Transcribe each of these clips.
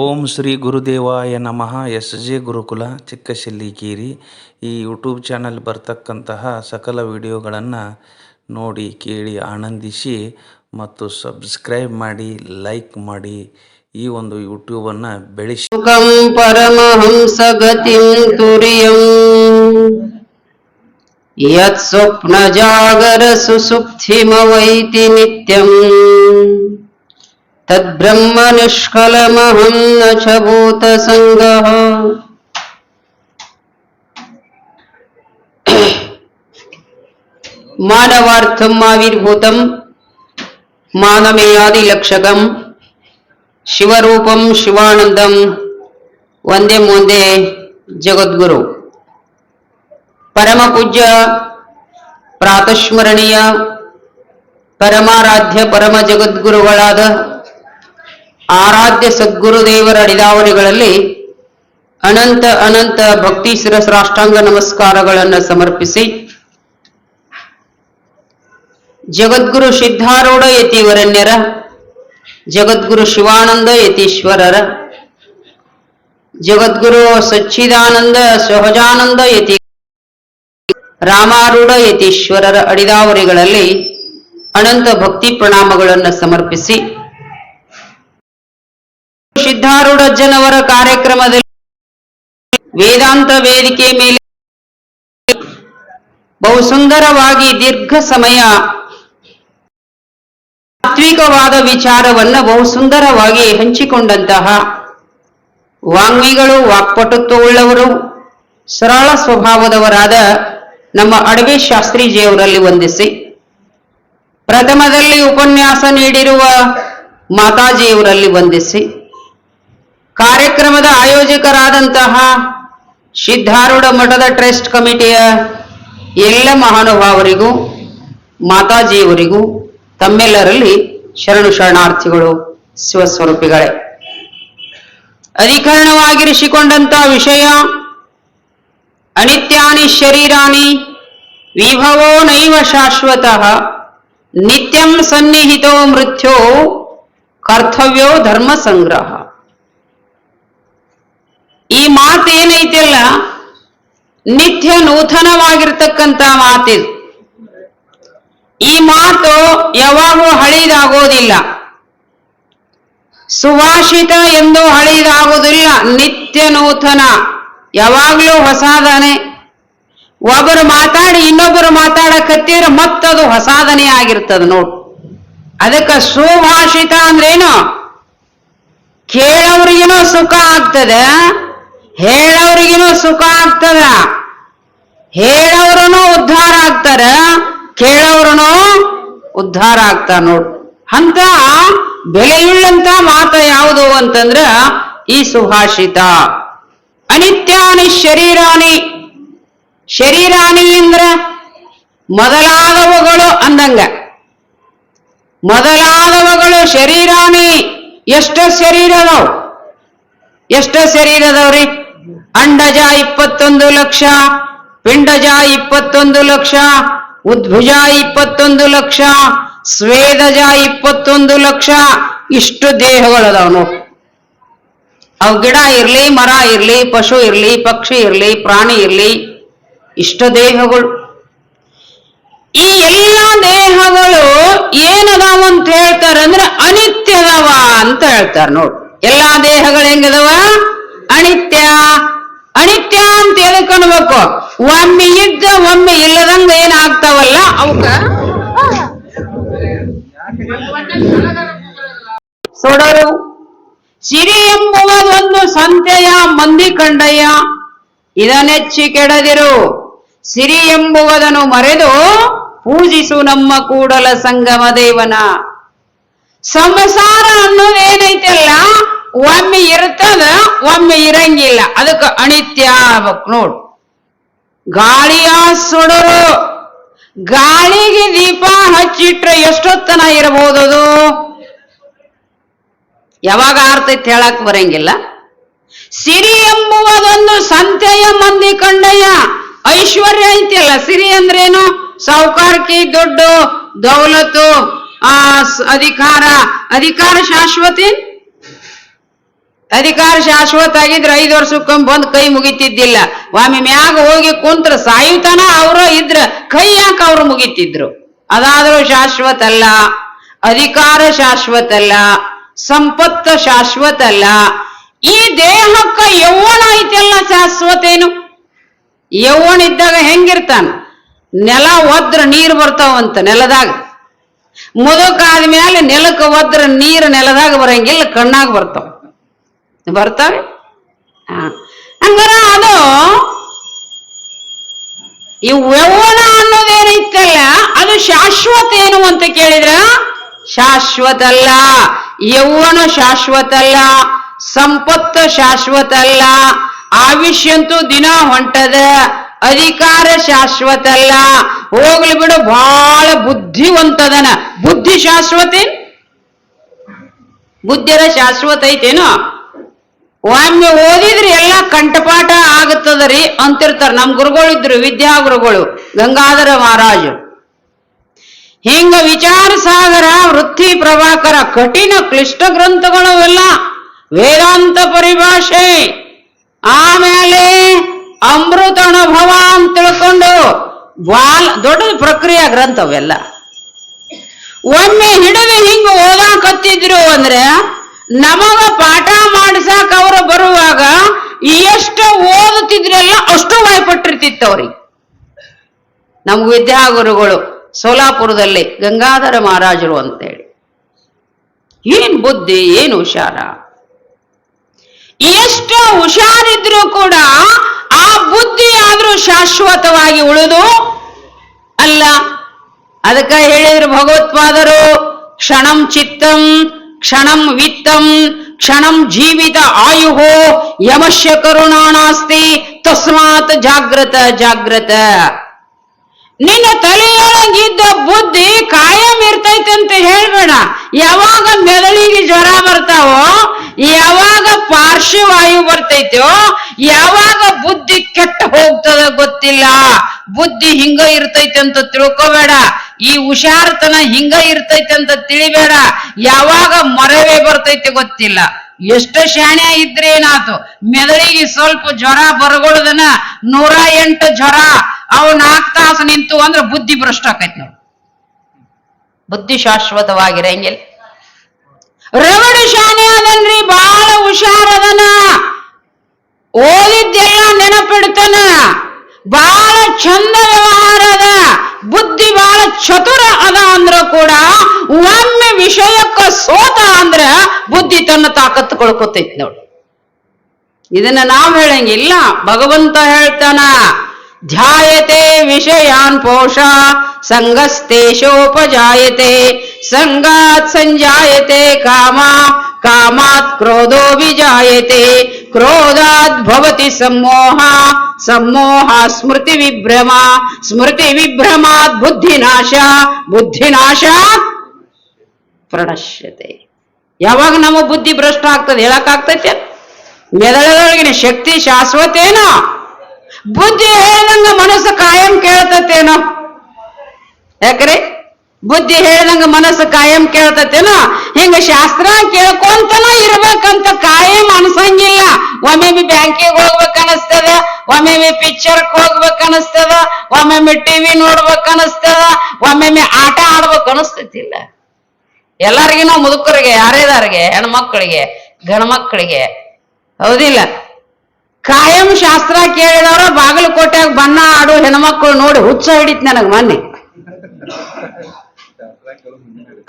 ಓಂ ಶ್ರೀ ಗುರುದೇವಾಯ ನಮಃ. S J ಗುರುಕುಲ ಚಿಕ್ಕಶೆಲ್ಲಿಕೇರಿ ಈ YouTube channel ಬರ್ತಕ್ಕಂತಹ ಸಕಲ ವಿಡಿಯೋಗಳನ್ನು ನೋಡಿ, ಕೇಳಿ, ಆನಂದಿಸಿ ಮತ್ತು ಸಬ್ಸ್ಕ್ರೈಬ್ ಮಾಡಿ, ಲೈಕ್ ಮಾಡಿ ಈ ಒಂದು ಯೂಟ್ಯೂಬನ್ನು ಬೆಳೆಸಿ. ಪರಮಹಂಸ ಪರಮಹಂಸಗತಿಂ ತುರ್ಯಂ. ಯತ್ ಸ್ವಪ್ನ ಜಾಗರ ಸುಸುಪ್ತಿಮವೈತಿ ನಿತ್ಯಂ. ತದ್ಬ್ರಹ್ಮ ನಿಷ್ಕಲಮಹಂ ನ ಚ ಭೂತ ಸಂಗಃ ಮಾನವಾರ್ಥಂ ಆವಿರ್ಭೂತಂ ಮಾನಮೇಯಾದಿಲಕ್ಷಕಂ ಶಿವರೂಪಂ ಶಿವಾನಂದಂ ಒಂದೇ ಮುಂದೆ ಜಗದ್ಗುರು ಪರಮ ಪೂಜ್ಯ ಪ್ರಾತಸ್ಮರಣೀಯ ಪರಮಾರಾಧ್ಯ ಪರಮ ಜಗದ್ಗುರುಗಳಾದ ಆರಾಧ್ಯ ಸದ್ಗುರುದೇವರ ಅಡಿದಾವರಿಗಳಲ್ಲಿ ಅನಂತ ಅನಂತ ಭಕ್ತಿ ಶಿರಸ್ರಾಷ್ಟಾಂಗ ನಮಸ್ಕಾರಗಳನ್ನು ಸಮರ್ಪಿಸಿ ಜಗದ್ಗುರು ಸಿದ್ಧಾರೂಢ ಯತಿವರಣ್ಯರ, ಜಗದ್ಗುರು ಶಿವಾನಂದ ಯತೀಶ್ವರರ, ಜಗದ್ಗುರು ಸಚ್ಚಿದಾನಂದ ಸಹಜಾನಂದ ಯತಿ ರಾಮಾರೂಢ ಯತೀಶ್ವರರ ಅಡಿದಾವರಿಗಳಲ್ಲಿ ಅನಂತ ಭಕ್ತಿ ಪ್ರಣಾಮಗಳನ್ನು ಸಮರ್ಪಿಸಿ ಸಿದ್ಧಾರೂಢಜ್ಜನವರ ಕಾರ್ಯಕ್ರಮದಲ್ಲಿ ವೇದಾಂತ ವೇದಿಕೆ ಮೇಲೆ ಬಹು ಸುಂದರವಾಗಿ ದೀರ್ಘ ಸಮಯ ತಾತ್ವಿಕವಾದ ವಿಚಾರವನ್ನ ಬಹು ಸುಂದರವಾಗಿ ಹಂಚಿಕೊಂಡಂತಹ ವಾಂಗ್ಮಿಗಳು ವಾಕ್ಪಟುತ್ವವುಳ್ಳವರು, ಸರಳ ಸ್ವಭಾವದವರಾದ ನಮ್ಮ ಅಡವೆ ಶಾಸ್ತ್ರೀಜಿಯವರಲ್ಲಿ ವಂದಿಸಿ. ಪ್ರಥಮದಲ್ಲಿ ಉಪನ್ಯಾಸ ನೀಡಿರುವ ಮಾತಾಜಿಯವರಲ್ಲಿ ವಂದಿಸಿ. ಕಾರ್ಯಕ್ರಮದ ಆಯೋಜಕರಾದಂತಹ ಸಿದ್ಧಾರೂಢ ಮಠದ ಟ್ರಸ್ಟ್ ಕಮಿಟಿಯ ಎಲ್ಲ ಮಹಾನುಭಾವರಿಗೂ, ಮಾತಾಜಿಯವರಿಗೂ ತಮ್ಮೆಲ್ಲರಲ್ಲಿ ಶರಣು ಶರಣಾರ್ಥಿಗಳು ಶಿವಸ್ವರೂಪಿಗಳೇ ಅಧಿಕರಣವಾಗಿರಿಸಿಕೊಂಡಂತಹ ವಿಷಯ, ಅನಿತ್ಯಾನಿ ಶರೀರಾನಿ ವಿಭವೋ ನೈವ ಶಾಶ್ವತ, ನಿತ್ಯಂ ಸನ್ನಿಹಿತೋ ಮೃತ್ಯೋ ಕರ್ತವ್ಯೋ ಧರ್ಮ ಸಂಗ್ರಹ. ಈ ಮಾತೇನೈತಿಲ್ಲ ನಿತ್ಯ ನೂತನವಾಗಿರ್ತಕ್ಕಂತ ಮಾತಿದು ಈ ಮಾತು ಯಾವಾಗೂ ಹಳಿದಾಗೋದಿಲ್ಲ. ಸುಭಾಷಿತ ಎಂದು ಹಳಿದಾಗುವುದಿಲ್ಲ ನಿತ್ಯ ನೂತನ. ಯಾವಾಗ್ಲೂ ಹೊಸಾದನೆ. ಒಬ್ಬರು ಮಾತಾಡಿ ಇನ್ನೊಬ್ಬರು ಮಾತಾಡಕತ್ತೀರ ಮತ್ತದು ಹೊಸಾದನೆ ಆಗಿರ್ತದ ನೋಡು. ಅದಕ್ಕೆ ಸುಭಾಷಿತ ಅಂದ್ರೇನು? ಕೇಳೋರಿಗೇನೋ ಸುಖ ಆಗ್ತದೆ? ಹೇಳೋರಿಗೇನೋ ಸುಖ ಆಗ್ತದ. ಹೇಳೋರು ಉದ್ಧಾರ ಆಗ್ತಾರ ಕೇಳೋರು ಉದ್ಧಾರ ಆಗ್ತಾರ ನೋಡು. ಅಂತ ಬೆಲೆಯುಳ್ಳಂತ ಮಾತ ಯಾವುದು ಅಂತಂದ್ರ ಈ ಸುಭಾಷಿತ. ಅನಿತ್ಯಾನಿ ಶರೀರಾನಿ. ಶರೀರಾನಿ ಅಂದ್ರ ಮೊದಲಾದವುಗಳು ಅಂದಂಗ. ಮೊದಲಾದವುಗಳು ಶರೀರಾನಿ. ಎಷ್ಟ ಶರೀರ ಎಷ್ಟ ಶರೀರ ಅದಾವ್ರಿ? ಅಂಡಜ ಇಪ್ಪತ್ತೊಂದು ಲಕ್ಷ, ಪಿಂಡಜ ಇಪ್ಪತ್ತೊಂದು ಲಕ್ಷ, ಉದ್ಭುಜ ಇಪ್ಪತ್ತೊಂದು ಲಕ್ಷ, ಸ್ವೇದಜ ಇಪ್ಪತ್ತೊಂದು ಲಕ್ಷ, ಇಷ್ಟು ದೇಹಗಳದಾವ್ ನೋಡ್ ಅವು ಗಿಡ ಇರ್ಲಿ, ಮರ ಇರ್ಲಿ, ಪಶು ಇರ್ಲಿ, ಪಕ್ಷಿ ಇರ್ಲಿ, ಪ್ರಾಣಿ ಇರ್ಲಿ, ಇಷ್ಟು ದೇಹಗಳು. ಈ ಎಲ್ಲ ದೇಹಗಳು ಏನದಾವ ಅಂತ ಹೇಳ್ತಾರಂದ್ರೆ ಅನಿತ್ಯದವ ಅಂತ ಹೇಳ್ತಾರ ನೋಡ್. ಎಲ್ಲಾ ದೇಹಗಳು ಹೆಂಗದವ? ಅನಿತ್ಯ. ಅನಿತ್ಯ ಅಂತ ಅನ್ಬೇಕು? ಒಮ್ಮೆ ಇದ್ದ ಒಮ್ಮೆ ಇಲ್ಲದಂಗ ಏನಾಗ್ತಾವಲ್ಲ ಅವಕ್ಕ? ಸೋಡರು ಸಿರಿ ಎಂಬುವುದೊಂದು ಸಂತೆಯ ಮಂದಿ ಕಂಡಯ್ಯ. ಇದನೆಚ್ಚಿ ಕೆಡದಿರು. ಸಿರಿ ಎಂಬುವುದನ್ನು ಮರೆದು ಪೂಜಿಸು ನಮ್ಮ ಕೂಡಲ ಸಂಗಮ ದೇವನ. ಸಂಸಾರ ಅನ್ನೋದೇನೈತಲ್ಲ ಒಮ್ಮೆ ಇರುತ್ತದ, ಒಮ್ಮೆ ಇರಂಗಿಲ್ಲ. ಅದಕ್ಕೆ ಅನಿತ್ಯ ಆಗ್ಬೇಕು ನೋಡು. ಗಾಳಿಯ ಸುಡರು. ಗಾಳಿಗೆ ದೀಪ ಹಚ್ಚಿಟ್ರೆ ಎಷ್ಟೊತ್ತನ ಇರಬಹುದದು ಯಾವಾಗ ಆರ್ತೈತಿ ಹೇಳಕ್ ಬರಂಗಿಲ್ಲ. ಸಿರಿ ಎಂಬುವುದೊಂದು ಸಂತೆಯ ಮಂದಿ ಕಂಡಯ್ಯ ಐಶ್ವರ್ಯ ಐತಿಯಲ್ಲ ಸಿರಿ ಅಂದ್ರೇನು? ಸೌಕಾರಕ್ಕೆ ದುಡ್ಡು ದೌಲತ್ತು, ಆ ಅಧಿಕಾರ ಅಧಿಕಾರ ಶಾಶ್ವತಿ? ಅಧಿಕಾರ ಶಾಶ್ವತ ಆಗಿದ್ರೆ ಐದು ವರ್ಷಕ್ಕೆ ಬಂದ್ ಕೈ ಮುಗಿತಿದ್ದಿಲ್ಲ. ಒಮ್ಮೆ ಮ್ಯಾಗ ಹೋಗಿ ಕುಂತ್ರ ಸಾಯುತನ ಅವರು ಇದ್ರ ಕೈ ಯಾಕೆ ಅವ್ರು ಮುಗಿತಿದ್ರು? ಅದಾದ್ರೂ ಶಾಶ್ವತ ಅಲ್ಲ ಅಧಿಕಾರ ಶಾಶ್ವತ ಅಲ್ಲ ಸಂಪತ್ತ ಶಾಶ್ವತ ಅಲ್ಲ ಈ ದೇಹಕ್ಕ ಯೌವನ ಐತೆಲ್ಲ ಶಾಶ್ವತ ಏನು ಯೌವನ ಇದ್ದಾಗ ಹೆಂಗಿರ್ತಾನ? ನೆಲ ಒದ್ರ ನೀರು ಬರ್ತಾವಂತ ನೆಲದಾಗ. ಮುದುಕಾದ್ಮೇಲೆ ನೆಲಕ್ಕೆ ಒದ್ರ ನೀರು ನೆಲದಾಗ ಬರಂಗಿಲ್ಲ, ಕಣ್ಣಾಗ ಬರ್ತಾವ. ಬರ್ತಾವೆ. ಹಂಗಾರ ಅದು ಈ ಯೌವನ ಅನ್ನೋದೇನೈತಲ್ಲ, ಅದು ಶಾಶ್ವತ ಏನು ಅಂತ ಕೇಳಿದ್ರ ಶಾಶ್ವತ ಅಲ್ಲ ಯೌವನ ಶಾಶ್ವತ ಅಲ್ಲ ಸಂಪತ್ತು ಶಾಶ್ವತ ಅಲ್ಲ ಆವಿಷ್ಯಂತೂ ದಿನ ಹೊಂಟದ, ಅಧಿಕಾರ ಶಾಶ್ವತ ಅಲ್ಲ ಹೋಗ್ಲಿ ಬಿಡು ಬಹಳ ಬುದ್ಧಿವಂತದನ. ಬುದ್ಧಿ ಶಾಶ್ವತ? ಬುದ್ಧಿರ ಶಾಶ್ವತ ಐತೇನೋ? ಒಮ್ಮೆ ಓದಿದ್ರೆ ಎಲ್ಲ ಕಂಠಪಾಠ ಆಗುತ್ತದರಿ ಅಂತಿರ್ತಾರ. ನಮ್ ಗುರುಗಳಿದ್ರು ವಿದ್ಯಾ ಗುರುಗಳು, ಗಂಗಾಧರ ಮಹಾರಾಜ ಹಿಂಗ ವಿಚಾರ ಸಾಗರ, ವೃತ್ತಿ ಪ್ರಭಾಕರ, ಕಠಿಣ ಕ್ಲಿಷ್ಟ ಗ್ರಂಥಗಳು ಎಲ್ಲ ವೇದಾಂತ ಪರಿಭಾಷೆ. ಆಮೇಲೆ ಅಮೃತ ಅನುಭವ ಅಂತ ತಿಳ್ಕೊಂಡು ಬಾಲ್, ದೊಡ್ಡ ಪ್ರಕ್ರಿಯೆ ಗ್ರಂಥವೆಲ್ಲ. ಒಮ್ಮೆ ಹಿಡಿದು ಹಿಂಗ ಓದಾಕತ್ತಿದ್ರು ಅಂದ್ರೆ ನಮಗ ಪಾಠ ಮಾಡಿಸಾಕ ಅವರು ಬರುವಾಗ ಎಷ್ಟು ಓದುತ್ತಿದ್ರಲ್ಲ ಅಷ್ಟು ಭಯಪಟ್ಟಿರ್ತಿತ್ತು ಅವ್ರಿಗೆ ನಮ್ ವಿದ್ಯಾಗುರುಗಳು ಸೋಲಾಪುರದಲ್ಲಿ ಗಂಗಾಧರ ಮಹಾರಾಜರು ಅಂತೇಳಿ. ಏನ್ ಬುದ್ಧಿ, ಏನ್ ಹುಷಾರ? ಎಷ್ಟು ಹುಷಾರಿದ್ರು ಕೂಡ ಆ ಬುದ್ಧಿ ಆದ್ರೂ ಶಾಶ್ವತವಾಗಿ ಉಳಿದು ಅಲ್ಲ, ಅದಕ್ಕ ಹೇಳಿದ್ರು ಭಗವತ್ಪಾದರು, ಕ್ಷಣಂ ಚಿತ್ತಂ ಕ್ಷಣಂ ವಿತ್ತಂ, ಕ್ಷಣಂ ಜೀವಿತ ಆಯುಹೋ ಯಮಶ್ಯ ಕರುಣಾನಾಸ್ತಿ ತಸ್ಮಾತ್ ಜಾಗ್ರತ ಜಾಗ್ರತ. ನಿನ್ನ ತಲೆಯೊಳಗಿದ್ದ ಬುದ್ಧಿ ಕಾಯಂ ಇರ್ತೈತೆ ಅಂತ ಹೇಳ್ಬೇಡ. ಯಾವಾಗ ಮೆದುಳಿಗೆ ಜ್ವರ ಬರ್ತಾವೋ, ಯಾವಾಗ ಪಾರ್ಶ್ವವಾಯು ಬರ್ತೈತೋ, ಯಾವಾಗ ಬುದ್ಧಿ ಕೆಟ್ಟ ಹೋಗ್ತದ ಗೊತ್ತಿಲ್ಲ. ಬುದ್ಧಿ ಹಿಂಗ ಇರ್ತೈತೆ ಅಂತ ತಿಳ್ಕೊಬೇಡ. ಈ ಹುಷಾರತನ ಹಿಂಗ ಇರ್ತೈತೆ ಅಂತ ತಿಳಿಬೇಡ. ಯಾವಾಗ ಮರವೇ ಬರ್ತೈತೆ ಗೊತ್ತಿಲ್ಲ. ಎಷ್ಟು ಶಾಣೆ ಇದ್ರೆ ಏನಾತು? ಮೆದುಳಿಗೆ ಸ್ವಲ್ಪ ಜ್ವರ ಬರಗೊಳ್ದನ ನೂರ ಎಂಟು ಜ್ವರ. ಅವು ನಾಲ್ಕು ತಾಸು ನಿಂತು ಅಂದ್ರೆ ಬುದ್ಧಿ ಭ್ರಷ್ಟ ಆಕೈತಿ ನೋಡಿ. ಬುದ್ಧಿ ಶಾಶ್ವತವಾಗಿರಂಗಿಲ್ಲ. ರವಣ ಶಾಣೆ ಅದನ್ರಿ ಬಹಳ ಹುಷಾರದನ ಓದಿದ್ದೆಲ್ಲ ನೆನಪಿಡ್ತಾನ. ಬಹಳ ಚಂದ ವ್ಯವಹಾರ ಅದ. ಬುದ್ಧಿ ಬಹಳ ಚತುರ ಅದ ಅಂದ್ರ ಕೂಡ ಒಮ್ಮೆ ವಿಷಯಕ್ಕ ಸೋತ ಅಂದ್ರ ಬುದ್ಧಿ ತನ್ನ ತಾಕತ್ತು ಕಳ್ಕೊತೈತಿ ನೋಡಿ. ಇದನ್ನ ನಾವ್ ಹೇಳಂಗಿಲ್ಲ. ಭಗವಂತ ಹೇಳ್ತಾನ, ಧ್ಯಾಯತೆ ವಿಷಯಾನ್ ಪೋಷ ಸಂಗಸ್ತೇಶೋಪಜಾಯತೆ ಸಂಗಾತ್ ಸಂಜಾಯತೆ ಕಾಮ, ಕಾಮಾತ್ ಕ್ರೋಧೋ ವಿಜಾಯತೆ ಕ್ರೋಧಾತ್ ಭವತಿ ಸಮ್ಮೋಹ ಸಮ್ಮೋಹ ಸ್ಮೃತಿ ವಿಭ್ರಮ ಸ್ಮೃತಿ ವಿಭ್ರಮಾತ್ ಬುದ್ಧಿನಾಶ ಬುದ್ಧಿನಾಶ ಪ್ರಣಶ್ಯತೆ ಯಾವಾಗ ನಮ್ಮ ಬುದ್ಧಿ ಭ್ರಷ್ಟ ಆಗ್ತದೆ ಹೇಳಕ್ಕಾಗ್ತೈತೆ? ಮೆದಳದೊಳಗಿನ ಶಕ್ತಿ ಶಾಶ್ವತೇನೋ? ಬುದ್ಧಿ ಹೇಳ್ದಂಗ ಮನಸ್ಸು ಕಾಯಂ ಕೇಳ್ತತೇನೋ? ಯಾಕ್ರಿ? ಬುದ್ಧಿ ಹೇಳಿದಂಗ ಮನಸ್ಸು ಕಾಯಂ ಕೇಳ್ತತೇನೋ? ಹಿಂಗ ಶಾಸ್ತ್ರ ಕೇಳ್ಕೊಂತನ ಇರ್ಬೇಕಂತ ಕಾಯಂ ಅನ್ಸಂಗಿಲ್ಲ. ಒಮ್ಮೊಮ್ಮೆ ಬ್ಯಾಂಕಿಗೆ ಹೋಗ್ಬೇಕು ಅನಸ್ತದ ಒಮ್ಮೊಮ್ಮೆ ಪಿಕ್ಚರ್ ಹೋಗ್ಬೇಕು ಅನಸ್ತದ ಒಮ್ಮೊಮ್ಮೆ ಟಿವಿ ನೋಡ್ಬೇಕು ಅನಸ್ತದ ಒಮ್ಮೊಮ್ಮೆ ಆಟ ಆಡ್ಬೇಕು ಅನಸ್ತತಿಲ್ಲ ಎಲ್ಲರಿಗಿನ ಮುದುಕರಿಗೆ ಯಾರೇದಾರಿಗೆ ಹೆಣ್ಮಕ್ಳಿಗೆ ಗಣಮಕ್ಕಳಿಗೆ ಹೌದಿಲ್ಲ. ಕಾಯಂ ಶಾಸ್ತ್ರ ಕೇಳಿದವ್ರ ಬಾಗಲಕೋಟೆಯಾಗ ಬಣ್ಣ ಆಡು ಹೆಣ್ಮಕ್ಳು ನೋಡಿ ಹುಚ್ಚ ಹಿಡಿತ್ ನನಗ್ ಮೊನ್ನೆ.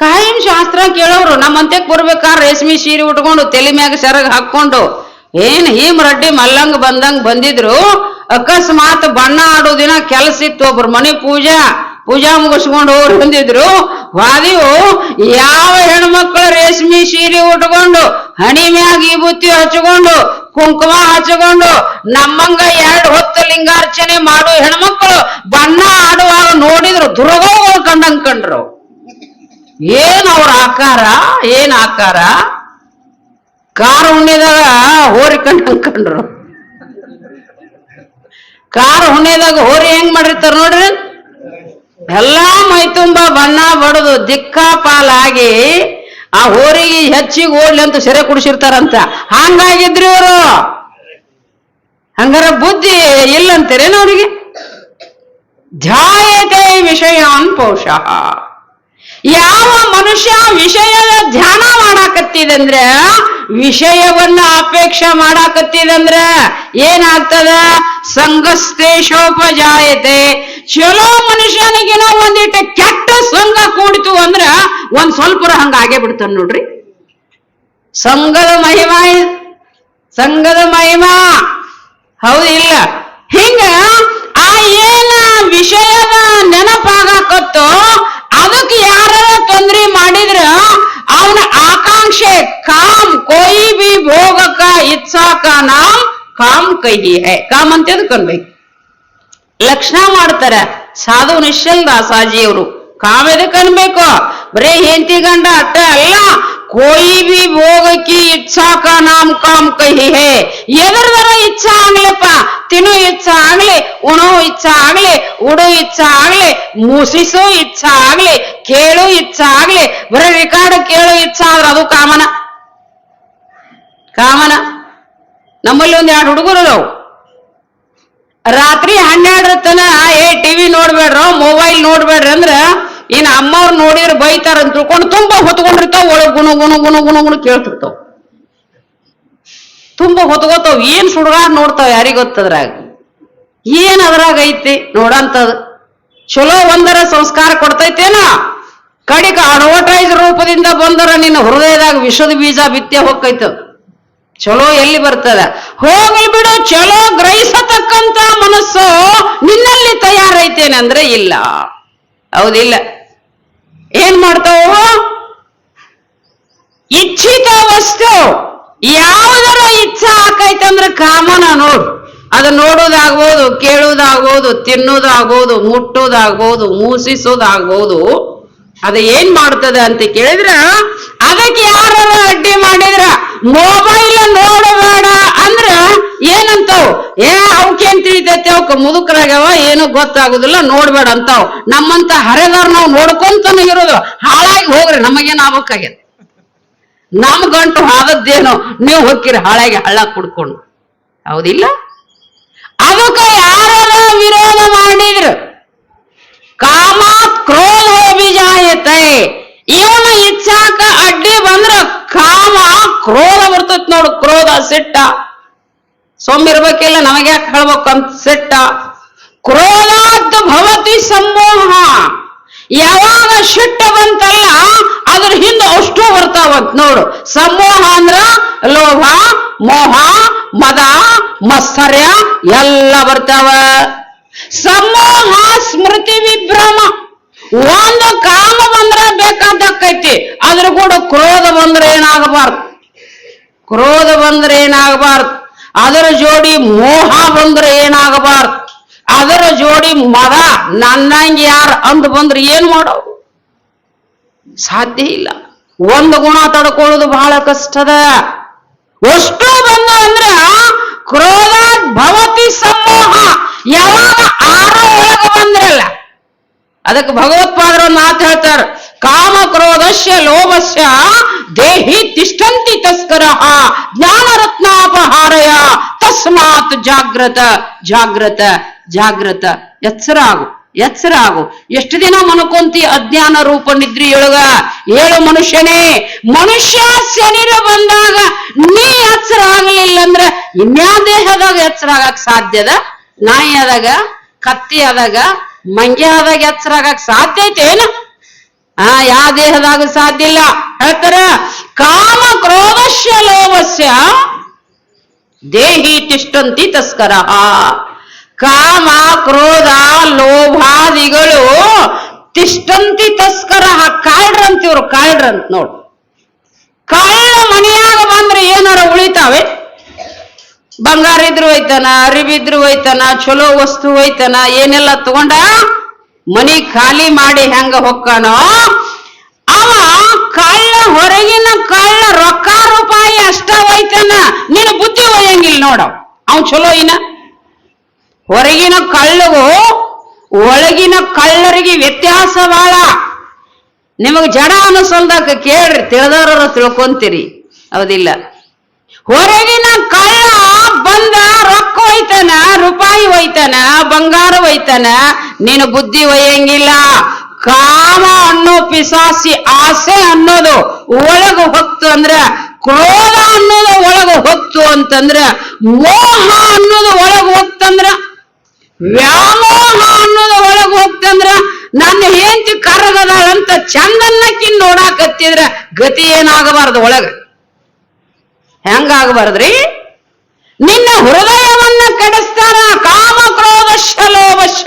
ಕಾಯಂ ಶಾಸ್ತ್ರ ಕೇಳೋರು ನಮ್ಮಂತೆ ಬರ್ಬೇಕಾದ್ರೆ ರೇಷ್ಮೆ ಸೀರೆ ಉಟ್ಕೊಂಡು ತಲೆ ಮ್ಯಾಗ ಸೆರಗ್ ಹಾಕೊಂಡು ಏನ್ ಹೀಮ್ ರಡ್ಡಿ ಮಲ್ಲಂಗ್ ಬಂದಂಗ್ ಬಂದಿದ್ರು? ಅಕಸ್ಮಾತ್ ಬಣ್ಣ ಆಡೋ ದಿನ ಕೆಲಸ ಇತ್ತು, ಒಬ್ರು ಮನೆ ಪೂಜಾ ಪೂಜಾ ಮುಗಿಸ್ಕೊಂಡು ಹೋಗಿ ಬಂದಿದ್ರು ವಾದಿಯು, ಯಾವ ಹೆಣ್ಮಕ್ಳು ರೇಷ್ಮೆ ಸೀರೆ ಉಟ್ಕೊಂಡು ಹಣಿ ಮ್ಯಾಗ ಈ ಬುತ್ತಿ ಹಚ್ಕೊಂಡು, ಕುಂಕುಮ ಹಚ್ಕೊಂಡು, ನಮ್ಮಂಗ ಎರಡು ಹೊತ್ತು ಲಿಂಗಾರ್ಚನೆ ಮಾಡೋ ಹೆಣ್ಮಕ್ಳು ಬಣ್ಣ ಆಡುವಾಗ ನೋಡಿದ್ರು ದುರ್ಗೋಗಳು ಕಂಡಂಗ್ ಕಂಡ್ರು. ಏನ್ ಅವ್ರ ಆಕಾರ? ಏನ್ ಆಕಾರ? ಕಾರ ಹುಣ್ಣಿದಾಗ ಹೋರಿ ಅನ್ಕೊಂಡ್ರು ಕಂಡ್ರು ಕಾರ್ ಹುಣ್ಣಿದಾಗ ಹೋರಿ ಹೆಂಗ್ ಮಾಡಿರ್ತಾರ ನೋಡ್ರಿ? ಎಲ್ಲಾ ಮೈ ತುಂಬ ಬಣ್ಣ ಬಡದು ದಿಕ್ಕಾಪಾಲಾಗಿ ಆ ಹೋರಿಗೆ ಹೆಚ್ಚಿಗೆ ಓಡ್ಲಿ ಅಂತ ಸೆರೆ ಕುಡಿಸಿರ್ತಾರಂತ. ಹಂಗಾಗಿದ್ರಿ ಇವರು. ಹಂಗಾರ ಬುದ್ಧಿ ಇಲ್ಲಂತೀರೇನು ಅವರಿಗೆ? ಧ್ಯಾಯತೆ ವಿಷಯಾನ್ ಪೌಷಃ. ಯಾವ ಮನುಷ್ಯ ವಿಷಯದ ಧ್ಯಾನ ಮಾಡಾಕತ್ತಿದಂದ್ರೆ, ವಿಷಯವನ್ನ ಅಪೇಕ್ಷೆ ಮಾಡಾಕತ್ತಿದಂದ್ರೆ ಏನಾಗ್ತದ? ಸಂಘಸ್ತೇಶೋಪಜಾಯತೆ ಚಲೋ ಮನುಷ್ಯನಿಗಿನ ಒಂದಿಟ್ಟ ಕೆಟ್ಟ ಸಂಘ ಕೂಡಿತು ಅಂದ್ರ ಒಂದ್ ಸ್ವಲ್ಪ ಆಗೇ ಬಿಡ್ತಾನ ನೋಡ್ರಿ. ಸಂಘದ ಮಹಿಮಾ ಸಂಘದ ಮಹಿಮಾ. ಹೌದಿಲ್ಲ ಹಿಂಗ ಆ ಏನ ವಿಷಯದ ನೆನಪಾಗಕತ್ತೋ ಅದಕ್ಕೆ ಯಾರ ತೊಂದ್ರೆ ಮಾಡಿದ್ರ ಅವನ ಆಕಾಂಕ್ಷೆ ಕಾಮ್ ಕೋಯಿ ಬಿ ಭೋಗಕ ಇತ್ಸಾಕ ನಾಮ್ ಕಾಮ್ ಕಹಿ ಹೈ ಕಾಮ್ ಅಂತ ಅನ್ಬೇಕು? ಲಕ್ಷಣ ಮಾಡ್ತಾರ ಸಾಧು ನಿಶ್ಚಲ್ ದಾಸಾಜಿ ಅವರು ಕಾಮ್ ಎದಕ್ ಅನ್ಬೇಕು? ಬರೇ ಹೆಂಡತಿ ಗಂಡ ಅಟ್ಟ ಅಲ್ಲ ಕೋಯಿ ಬಿ ಭೋಗಕಿ ಇಚ್ಛಾ ಕಾ ನಾಮ್ ಕಾಮ್ ಕಹಿ ಹೇ ಎದರ್ದರ ಇಚ್ಛಾ ಆಗ್ಲಪ್ಪ ತಿನ್ನು ಇಚ್ಛಾ ಆಗ್ಲಿ ಉಣೋ ಇಚ್ಛಾ ಆಗ್ಲಿ ಉಡೋ ಇಚ್ಛಾ ಆಗ್ಲಿ ಮುಸಿಸೋ ಇಚ್ಛಾ ಆಗ್ಲಿ ಕೇಳು ಇಚ್ಛಾ ಆಗ್ಲಿ ಬರೀ ರಿಕಾರ್ಡ್ ಕೇಳೋ ಇಚ್ಛಾ ಆದ್ರ ಅದು ಕಾಮನ ಕಾಮನ ನಮ್ಮಲ್ಲಿ ಒಂದ್ ಎರಡು ಹುಡುಗರು ಅದಾವು ರಾತ್ರಿ ಹನ್ನೆರಡರ ತನ ಏ ಟಿವಿ ನೋಡ್ಬೇಡ್ರ ಮೊಬೈಲ್ ನೋಡ್ಬೇಡ್ರಿ ಅಂದ್ರ ಇನ್ ಅಮ್ಮವ್ರು ನೋಡಿದ್ರೆ ಬೈತಾರ ಅಂತ ತಿಳ್ಕೊಂಡು ತುಂಬಾ ಹೊತ್ಕೊಂಡಿರ್ತಾವ, ಒಳಗ್ ಗುಣ ಗುಣ ಗುಣ ಗುಣ ಗುಣ ಕೇಳ್ತಿರ್ತಾವ. ತುಂಬಾ ಹೊತ್ಕೋತಾವ್. ಏನ್ ಸುಡುಗಾಡ್ ನೋಡ್ತಾವ ಯಾರಿಗ್ ಗೊತ್ತದ್ರಾಗ? ಏನ್ ಅದ್ರಾಗ ಐತಿ? ನೋಡಂತದ್. ಚಲೋ ಒಂದರ ಸಂಸ್ಕಾರ ಕೊಡ್ತೈತೇನ? ಕಡಿಕ ಅಡ್ವರ್ಟೈಸ್ ರೂಪದಿಂದ ಬಂದರ ನಿನ್ನ ಹೃದಯದಾಗ ವಿಷದ ಬೀಜ ಬಿತ್ತೆ ಹೋಗ್ತೈತ. ಚಲೋ ಎಲ್ಲಿ ಬರ್ತದ? ಹೋಗ್ಲಿ ಬಿಡು, ಚಲೋ ಗ್ರಹಿಸತಕ್ಕಂತ ಮನಸ್ಸು ನಿನ್ನಲ್ಲಿ ತಯಾರೈತೇನೆ ಅಂದ್ರೆ ಇಲ್ಲ. ಹೌದಿಲ್ಲ. ಏನ್ ಮಾಡ್ತಾವ? ಇಚ್ಛಿತ ವಸ್ತು ಯಾವುದರ ಇಚ್ಛಾ ಆಕೈತಂದ್ರೆ ಕಾಮನ ನೋಡು. ಅದು ನೋಡೋದಾಗ್ಬೋದು, ಕೇಳೋದಾಗ್ಬೋದು, ತಿನ್ನೋದಾಗ್ಬೋದು, ಮುಟ್ಟೋದಾಗ್ಬೋದು, ಮೂಸಿಸೋದಾಗ್ಬೋದು. ಅದು ಏನ್ ಮಾಡ್ತದೆ ಅಂತ ಕೇಳಿದ್ರ, ಅದಕ್ಕೆ ಯಾರ ಅಡ್ಡಿ ಮಾಡಿದ್ರ ಮೊಬೈಲ್ ನೋಡಬೇಡ ಅಂದ್ರ ಏನಂತಾವ್? ಏ ಅವಕ್ಕೇನ್ ತಿಳಿತೈತೆ ಅವಕ್ಕ ಮುದುಕರಾಗ್ಯಾವ, ಏನು ಗೊತ್ತಾಗುದಿಲ್ಲ, ನೋಡ್ಬೇಡ ಅಂತಾವ್. ನಮ್ಮಂತ ಹರೆದಾರ್ ನಾವು ನೋಡ್ಕೊಂತಾನೆ ಇರೋದು. ಹಾಳಾಗಿ ಹೋಗ್ರಿ, ನಮಗೇನ್ ಆಗ್ಬೇಕಾಗ್ಯದ? ನಮ್ ಗಂಟು ಆದದ್ದೇನೋ ನೀವು ಹೋಗ್ತೀರಿ ಹಾಳಾಗಿ ಹಳ್ಳ ಕುಡ್ಕೊಂಡು. ಹೌದಿಲ್ಲ? ಅದಕ್ಕ ಯಾರ ವಿರೋಧ ಮಾಡಿದ್ರು? ಕಾಮ ಕ್ರೋಧ ಬಿಜಾಯತೆ ಇವನ ಇಚ್ಛಾಕ ಅಡ್ಡಿ ಬಂದ್ರ ಕಾಮ, ಕ್ರೋಧ ಬರ್ತೈತ್ ನೋಡು, ಕ್ರೋಧ ಸಿಟ್ಟ. ಸೊಮ್ಮಿರ್ಬೇಕಿಲ್ಲ ನಮಗೆ ಯಾಕೆ ಅಂತ ಸಿಟ್ಟ. ಕ್ರೋಧಾತ್ ಭವತಿ ಸಮೋಹ. ಯಾವಾಗ ಸಿಟ್ಟ ಬಂತಲ್ಲ, ಅದ್ರ ಹಿಂದೆ ಅಷ್ಟು ಬರ್ತಾವಂತ ನೋಡು. ಸಮೋಹ ಅಂದ್ರ ಲೋಭ ಮೋಹ, ಮದ, ಮತ್ಸರ್ಯ, ಎಲ್ಲ ಬರ್ತಾವ. ಸಮೋಹ ಸ್ಮೃತಿ ವಿಭ್ರಮ. ಒಂದು ಕಾಮ ಬಂದ್ರೆ ಬೇಕಾದಕ್ಕೈತಿ ಅದ್ರ ಕೂಡ ಕ್ರೋಧ ಬಂದ್ರೆ ಏನಾಗಬಾರ್ದು. ಕ್ರೋಧ ಬಂದ್ರೆ ಏನಾಗಬಾರ್ದು. ಅದರ ಜೋಡಿ ಮೋಹ ಬಂದ್ರೆ ಏನಾಗಬಾರ್ದು? ಅದರ ಜೋಡಿ ಮದ ನನ್ನಂಗೆ ಯಾರು ಅಂದ್ ಬಂದ್ರೆ ಏನ್ ಮಾಡೋ ಸಾಧ್ಯ ಇಲ್ಲ. ಒಂದು ಗುಣ ತಡ್ಕೊಳ್ಳೋದು ಬಹಳ ಕಷ್ಟದ. ಅಷ್ಟು ಬಂದ ಅಂದ್ರೆ ಕ್ರೋಧ ಭವತಿ ಸಮೋಹ ಯಾವಾಗ ಆರೋ ಒಳಗ ಬಂದ್ರಲ್ಲ, ಅದಕ್ಕೆ ಭಗವತ್ಪಾದರು ಮಾತು ಹೇಳ್ತಾರೆ ಕಾಮ ಕ್ರೋಧಸ್ಯ ಲೋಭಸ್ಯ ದೇಹಿ ತಿಷ್ಟಂತಿ ತಸ್ಕರ ಜ್ಞಾನ ರತ್ನಾಪಹಾರಯ ತಸ್ಮಾತ್ ಜಾಗ್ರತ ಜಾಗ್ರತ ಜಾಗ್ರತ. ಎಚ್ಚರ ಆಗು ಎಚ್ಚರ ಆಗು ಎಷ್ಟು ದಿನ ಮನ್ಕೊಂತಿ ಅಜ್ಞಾನ ರೂಪ ನಿದ್ರಿಯೊಳಗ ಏಳು ಮನುಷ್ಯನೇ, ಮನುಷ್ಯ ಶರೀರ ಬಂದಾಗ ನೀ ಎಚ್ಚರ ಆಗಲಿಲ್ಲ ಅಂದ್ರೆ ಇನ್ಯಾ ದೇಹದಾಗ ಎಚ್ಚರ ಆಗಕ್ ಸಾಧ್ಯದ ನಾಯಿ ಆದಾಗ, ಕತ್ತಿ ಆದಾಗ, ಮಂಗ್ಯ ಆದಾಗ ಎಚ್ಚರ ಆಗಕ್ ಸಾಧ್ಯ ಐತೇನು ಆ ಯಾವ ದೇಹದಾಗ ಸಾಧ್ಯ ಇಲ್ಲ. ಹೇಳ್ತಾರ, ಕಾಮ ಕ್ರೋಧಸ್ಯ ಲೋಭಸ್ಯ ದೇಹಿ ತಿಷ್ಟಂತಿ ತಸ್ಕರ ಕಾಮ, ಕ್ರೋಧ, ಲೋಭಾದಿಗಳು ತಿಷ್ಟಂತಿ ತಸ್ಕರ ಕಾಳ್ರಂತ ಇವ್ರು, ಕಾಳ್ರಂತ ನೋಡು. ಕಳ್ಳ ಮನೆಯಾಗ ಬಂದ್ರೆ ಏನಾರ ಉಳಿತಾವೆ? ಬಂಗಾರ ಇದ್ರು ಹೋಯ್ತಾನ ಅರಿವಿದ್ರು ಹೋಯ್ತಾನ, ಚಲೋ ವಸ್ತು ಹೋಯ್ತಾನ, ಏನೆಲ್ಲ ತಗೊಂಡ? ಮನಿ ಖಾಲಿ ಮಾಡಿ ಹೆಂಗ ಹೊಕ್ಕಾನೋ ಹೊರಗಿನ ಕಳ್ಳ ರೊಕ್ಕ ರೂಪಾಯಿ ಅಷ್ಟ ಹೋಯ್ತನ ನಿನ್ನ ಬುದ್ಧಿ ಒಯ್ಯಂಗಿಲ್ಲ ನೋಡ. ಅವ್ ಚಲೋ ಇನ. ಹೊರಗಿನ ಕಳ್ಳಗೂ ಒಳಗಿನ ಕಳ್ಳರಿಗೆ ವ್ಯತ್ಯಾಸ ಬಾಳ. ನಿಮಗ್ ಜಡ ಅನಿಸಲ್ದಾಗ ಕೇಳ್ರಿ ತಿಳಿದವ್ರ ತಿಳ್ಕೊಂತೀರಿ. ಹೌದಿಲ್ಲ. ಹೊರಗಿನ ಕಳ್ಳ ಬಂದ ರೊಕ್ಕ ಒಯ್ತಾನ ರೂಪಾಯಿ ಒಯ್ತಾನ ಬಂಗಾರ ಒಯ್ತಾನ ನೀನು ಬುದ್ಧಿ ಒಯ್ಯಂಗಿಲ್ಲ. ಕಾಮ ಅನ್ನೋ ಪಿಸಾಸಿ ಆಸೆ ಅನ್ನೋದು ಒಳಗ ಹೊತ್ತು ಅಂದ್ರ, ಕ್ರೋಧ ಅನ್ನೋದು ಒಳಗ ಹೊತ್ತು ಅಂತಂದ್ರ, ಮೋಹ ಅನ್ನೋದು ಒಳಗ ಹೊತ್ತಂದ್ರ ವ್ಯಾಮೋಹ ಅನ್ನೋದು ಒಳಗು ಹೋಗ್ತಂದ್ರ ನನ್ನ ಹೆಂಡತಿ ಕರಗದಾಳಂತ ಚಂದನ್ನಕ್ಕಿ ನೋಡಾಕತ್ತಿದ್ರ ಗತಿ ಏನಾಗಬಾರದು ಒಳಗ? ಹೆಂಗಾಗಬಾರದ್ರಿ? ನಿನ್ನ ಹೃದಯವನ್ನ ಕಡಿಸ್ತಾರ, ಕಾಮ ಶಲೋವಶ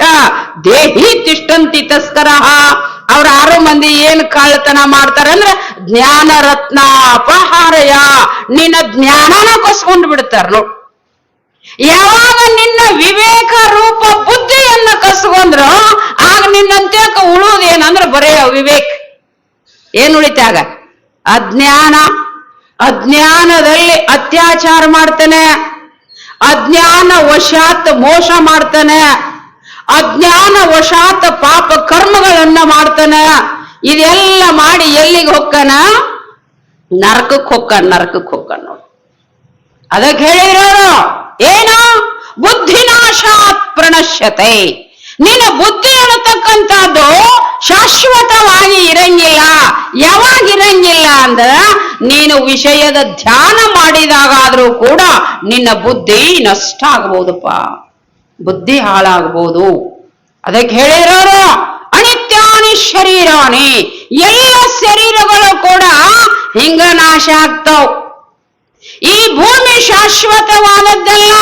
ದೇಹಿ ತಿಷ್ಟಂತಿ ತಸ್ಕರ ಅವ್ರ ಆರು ಮಂದಿ ಏನ್ ಕಳ್ಳತನ ಮಾಡ್ತಾರಂದ್ರ ಜ್ಞಾನ ರತ್ನ ಅಪಹಾರಯ ನಿನ್ನ ಜ್ಞಾನನ ಕಸ್ಕೊಂಡ್ ಬಿಡ್ತಾರ ನೋಡ್. ಯಾವಾಗ ನಿನ್ನ ವಿವೇಕ ರೂಪ ಬುದ್ಧಿಯನ್ನ ಕಸ್ಕೊಂಡ್ರ, ಆಗ ನಿನ್ನಂತ್ಯಕ ಏನಂದ್ರೆ ಬರೇ ವಿವೇಕ್ ಏನ್ ಉಳಿತಾಗ ಅಜ್ಞಾನ. ಅಜ್ಞಾನದಲ್ಲಿ ಅತ್ಯಾಚಾರ ಮಾಡ್ತಾನೆ. ಅಜ್ಞಾನ ವಶಾತ್ ಮೋಸ ಮಾಡ್ತಾನೆ. ಅಜ್ಞಾನ ವಶಾತ್ ಪಾಪ ಕರ್ಮಗಳನ್ನ ಮಾಡ್ತಾನೆ. ಇದೆಲ್ಲ ಮಾಡಿ ಎಲ್ಲಿಗೆ ಹೊಕ್ಕನ? ನರಕಕ್ಕೆ ಹೊಕ್ಕನ್ ನರಕಕ್ಕೆ ಹೊಕ್ಕನ್ ನೋಡಿ. ಅದಕ್ಕೆ ಹೇಳಿರೋರು ಏನು? ಬುದ್ಧಿನಾಶಾತ್ ಪ್ರಣಶ್ಯತೆ. ನಿನ್ನ ಬುದ್ಧಿ ಅನ್ನತಕ್ಕಂಥದ್ದು ಶಾಶ್ವತವಾಗಿ ಇರಂಗಿಲ್ಲ. ಯಾವಾಗ ಇರಂಗಿಲ್ಲ ಅಂದ್ರ ನೀನು ವಿಷಯದ ಧ್ಯಾನ ಮಾಡಿದಾಗಾದ್ರೂ ಕೂಡ ನಿನ್ನ ಬುದ್ಧಿ ನಷ್ಟ ಆಗ್ಬೋದಪ್ಪ. ಬುದ್ಧಿ ಹಾಳಾಗ್ಬೋದು. ಅದಕ್ಕೆ ಹೇಳಿರೋರು ಅನಿತ್ಯಾನಿ ಶರೀರಾಣಿ. ಎಲ್ಲ ಶರೀರಗಳು ಕೂಡ ಹಿಂಗ ನಾಶ ಆಗ್ತಾವ್. ಈ ಭೂಮಿ ಶಾಶ್ವತವಾದದ್ದಲ್ಲ.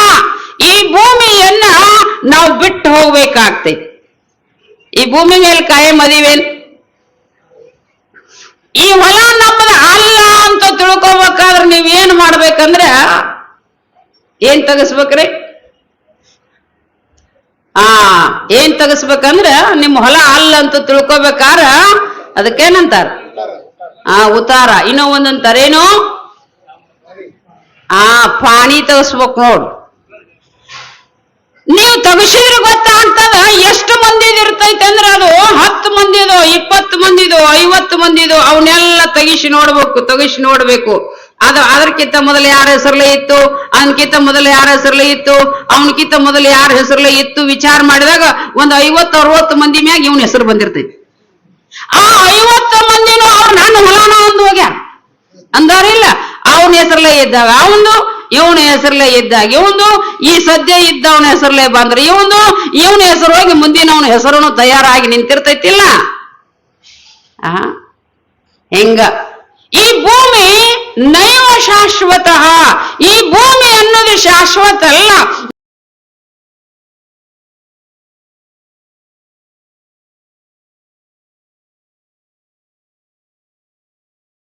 ಈ ಭೂಮಿಯನ್ನ ನಾವು ಬಿಟ್ಟು ಹೋಗ್ಬೇಕಾಗ್ತೈತಿ ಈ ಭೂಮಿ ಮೇಲೆ ಕಾಯಂ ಮದಿವೇನ್? ಈ ಹೊಲ ನಮ್ಮದ ಅಲ್ಲ ಅಂತ ತಿಳ್ಕೊಬೇಕಾದ್ರೆ ನೀವ್ ಏನ್ ಮಾಡ್ಬೇಕಂದ್ರ, ಏನ್ ತಗಸ್ಬೇಕ್ರಿ? ಆ, ಏನ್ ತಗಸ್ಬೇಕಂದ್ರ ನಿಮ್ ಹೊಲ ಅಲ್ಲ ಅಂತ ತಿಳ್ಕೊಬೇಕಾರ ಅದಕ್ಕೇನಂತಾರ? ಆ ಉತಾರ ಇನ್ನೂ ಒಂದಂತಾರೇನು ಆ, ಪಾಣಿ ತಗಸ್ಬೇಕು ನೋಡು. ನೀವು ತೆಗಿಸಿದ್ರೆ ಗೊತ್ತಾಗ್ತದ ಎಷ್ಟು ಮಂದಿ ಇರ್ತೈತೆ ಅಂದ್ರೆ ಅದು ಹತ್ತು ಮಂದಿದು, ಇಪ್ಪತ್ತು ಮಂದಿದು, ಐವತ್ತು ಮಂದಿದು ಅವನ್ನೆಲ್ಲ ತಗಿಸಿ ನೋಡ್ಬೇಕು, ತೆಗಿಸಿ ನೋಡ್ಬೇಕು. ಅದು ಅದಕ್ಕಿಂತ ಮೊದಲು ಯಾರ ಹೆಸರಲ್ಲೇ ಇತ್ತು? ಅವನಕಿಂತ ಮೊದಲು ಯಾರ ಹೆಸರಲ್ಲೇ ಇತ್ತು? ಅವನಕ್ಕಿಂತ ಮೊದಲು ಯಾರ ಹೆಸರಲ್ಲೇ ಇತ್ತು? ವಿಚಾರ ಮಾಡಿದಾಗ ಒಂದು ಐವತ್ತು, ಅರವತ್ತು ಮಂದಿ ಮ್ಯಾಗ ಇವನ ಹೆಸರು ಬಂದಿರ್ತೈತಿ. ಆ ಐವತ್ತು ಮಂದಿನೂ ಅವ್ರು ನನ್ನ ಹುಲಾನ ಒಂದು ಹೋಗ್ಯಾರ. ಅಂದಾರಿಲ್ಲ, ಅವನ ಹೆಸರಲ್ಲೇ ಇದ್ದಾಗ ಅವಂದು ಇವನ ಹೆಸರಲ್ಲೇ ಇದ್ದಾಗ ಇವಂದು ಈ ಸದ್ಯ ಇದ್ದವನ ಹೆಸರಲ್ಲೇ ಬಂದ್ರೆ ಇವಂದು ಇವನ ಹೆಸರು ಹೋಗಿ ಮುಂದಿನವನ ಹೆಸರು ತಯಾರಾಗಿ ನಿಂತಿರ್ತೈತಿಲ್ಲ. ಆ? ಹೆಂಗ? ಈ ಭೂಮಿ ನೈವ ಶಾಶ್ವತ. ಈ ಭೂಮಿ ಅನ್ನೋದು ಶಾಶ್ವತ ಅಲ್ಲ.